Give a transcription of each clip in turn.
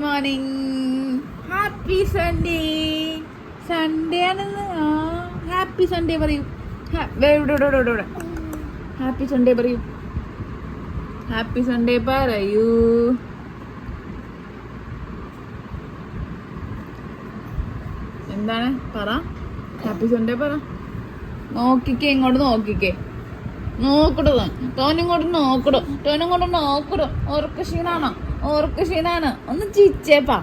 Morning happy Sunday Sunday ആണെന്ന്? ആ happy Sunday പറയൂ. ഹാപ്പി സൺഡേ പറയൂ. ഹാപ്പി സൺഡേ പറയൂ. എന്താണ്? പറ. ഹാപ്പി സൺഡേ പറ. നോക്കിക്കേ ഇങ്ങോട്ട് നോക്കിക്കേ. നോക്കടോ തോനിങ്ങോട്ട് നോക്കടോ തോനിങ്ങോട്ട് നോക്കടോ ഓർക്ക് ക്ഷീണാണോ? ഓർക്ക് ക്ഷീണാണ് ഒന്ന് ചിച്ചേപ്പാ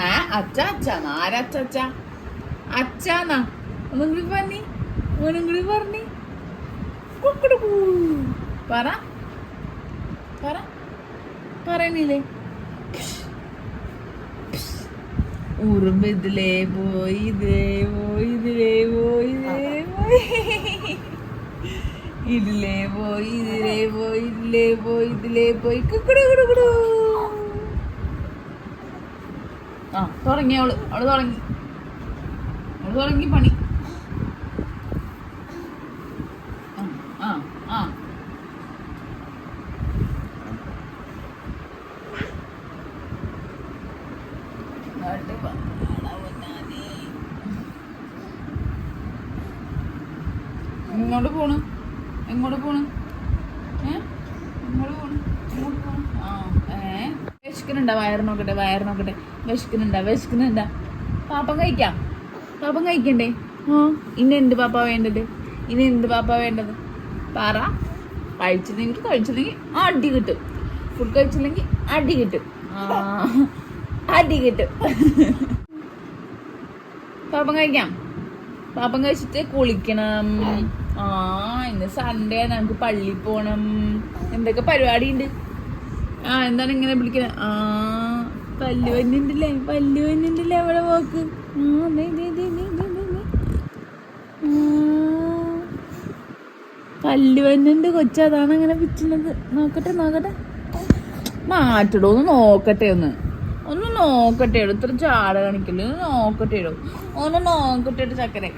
ആ അച്ഛ അച്ഛാ. ആരച്ഛ അച്ഛ അച്ഛാന്നാ ഒന്നും കൂടി പറഞ്ഞി. ഒന്നും കൂടി പറഞ്ഞി. പറ. പറ. പറയണില്ലേ? ഉറുമ്പ് ഇതിലേ പോയി ഇതിലേ പോയി ഇതിലേ പോയി ഇതിലേ പോയി. ഇതിലേ പോയി ഇതിലേ പോയി ഇതിലേ പോയി ഇതിലേ പോയി. കുടു ആ തുടങ്ങി അവൾ. അവൾ തുടങ്ങി. അവൾ തുടങ്ങി പണി. ഇങ്ങോട്ട് പോണ്. എങ്ങോട്ട് പോണ്? ഏ? എങ്ങോട്ട് പോണു? എങ്ങോട്ട് പോണു? ആ ഏ. വിശക്കുന്നുണ്ടാ? വയറ് നോക്കട്ടെ വയറ് നോക്കട്ടെ. വിശക്കുന്നുണ്ടാ? വിശക്കുന്നുണ്ടാ? പാപ്പം കഴിക്കാം. പാപ്പം കഴിക്കണ്ടേ? ആ ഇനി എന്ത് പാപ്പ വേണ്ടത്? ഇനി എന്ത് പാപ്പ വേണ്ടത്? പറ. കഴിച്ചില്ലെങ്കിൽ കഴിച്ചില്ലെങ്കിൽ അടി കിട്ടും. ഫുഡ് കഴിച്ചില്ലെങ്കിൽ അടി കിട്ടും. അടി കിട്ടും. പാപ്പം കഴിക്കാം. പാപ്പം കഴിച്ചിട്ട് കുളിക്കണം. ആ ഇന്ന് സൺഡേ നമുക്ക് പള്ളി പോണം. എന്തൊക്കെ പരിപാടി ഉണ്ട് ആ എന്താണ് ഇങ്ങനെ വിളിക്കണേ? ആ പല്ലു വന്നിണ്ടല്ലേ പല്ലു വന്നിണ്ടല്ലേ അവിടെ പോക്ക്? പല്ലു വന്നിണ്ട് ദേ, ദേ, ദേ, ദേ, ദേ, ദേ. ആ, പല്ല് വന്നുണ്ട് കൊച്ചു. അതാണ് അങ്ങനെ പിച്ചുന്നത് നോക്കട്ടെ നോക്കട്ടെ. മാറ്റടോ ഒന്ന് നോക്കട്ടെ ഒന്ന്. നോക്കട്ടെ ഇത്ര ചാട കാണിക്കൽ നോക്കട്ടെ ഒന്ന് നോക്കട്ടെ ചക്കരെ.